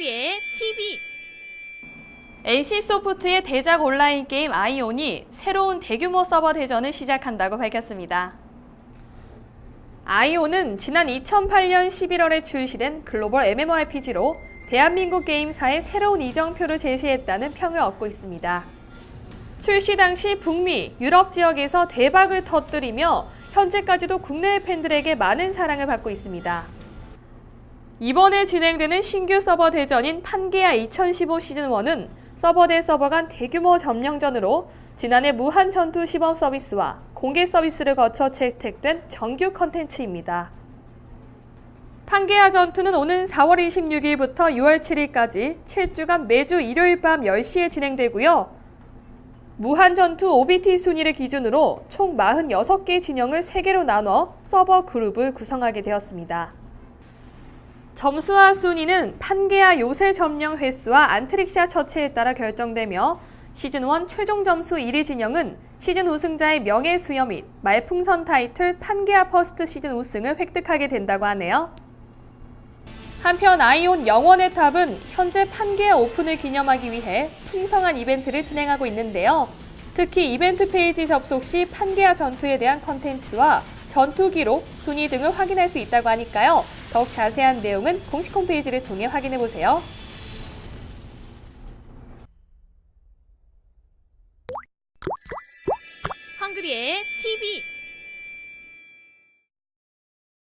우리의 TV NC소프트의 대작 온라인 게임 아이온이 새로운 대규모 서버 대전을 시작한다고 밝혔습니다. 아이온은 지난 2008년 11월에 출시된 글로벌 MMORPG로 대한민국 게임사의 새로운 이정표를 제시했다는 평을 얻고 있습니다. 출시 당시 북미, 유럽 지역에서 대박을 터뜨리며 현재까지도 국내 팬들에게 많은 사랑을 받고 있습니다. 이번에 진행되는 신규 서버 대전인 판게아 2015 시즌 1은 서버 대 서버 간 대규모 점령전으로 지난해 무한 전투 시범 서비스와 공개 서비스를 거쳐 채택된 정규 컨텐츠입니다. 판게아 전투는 오는 4월 26일부터 6월 7일까지 7주간 매주 일요일 밤 10시에 진행되고요. 무한 전투 OBT 순위를 기준으로 총 46개 진영을 3개로 나눠 서버 그룹을 구성하게 되었습니다. 점수와 순위는 판게아 요새 점령 횟수와 안트릭시아 처치에 따라 결정되며 시즌1 최종 점수 1위 진영은 시즌 우승자의 명예 수여 및 말풍선 타이틀 판게아 퍼스트 시즌 우승을 획득하게 된다고 하네요. 한편 아이온 영원의 탑은 현재 판게아 오픈을 기념하기 위해 풍성한 이벤트를 진행하고 있는데요. 특히 이벤트 페이지 접속 시 판게아 전투에 대한 컨텐츠와 전투 기록, 순위 등을 확인할 수 있다고 하니까요. 더욱 자세한 내용은 공식 홈페이지를 통해 확인해 보세요. 헝그리의 TV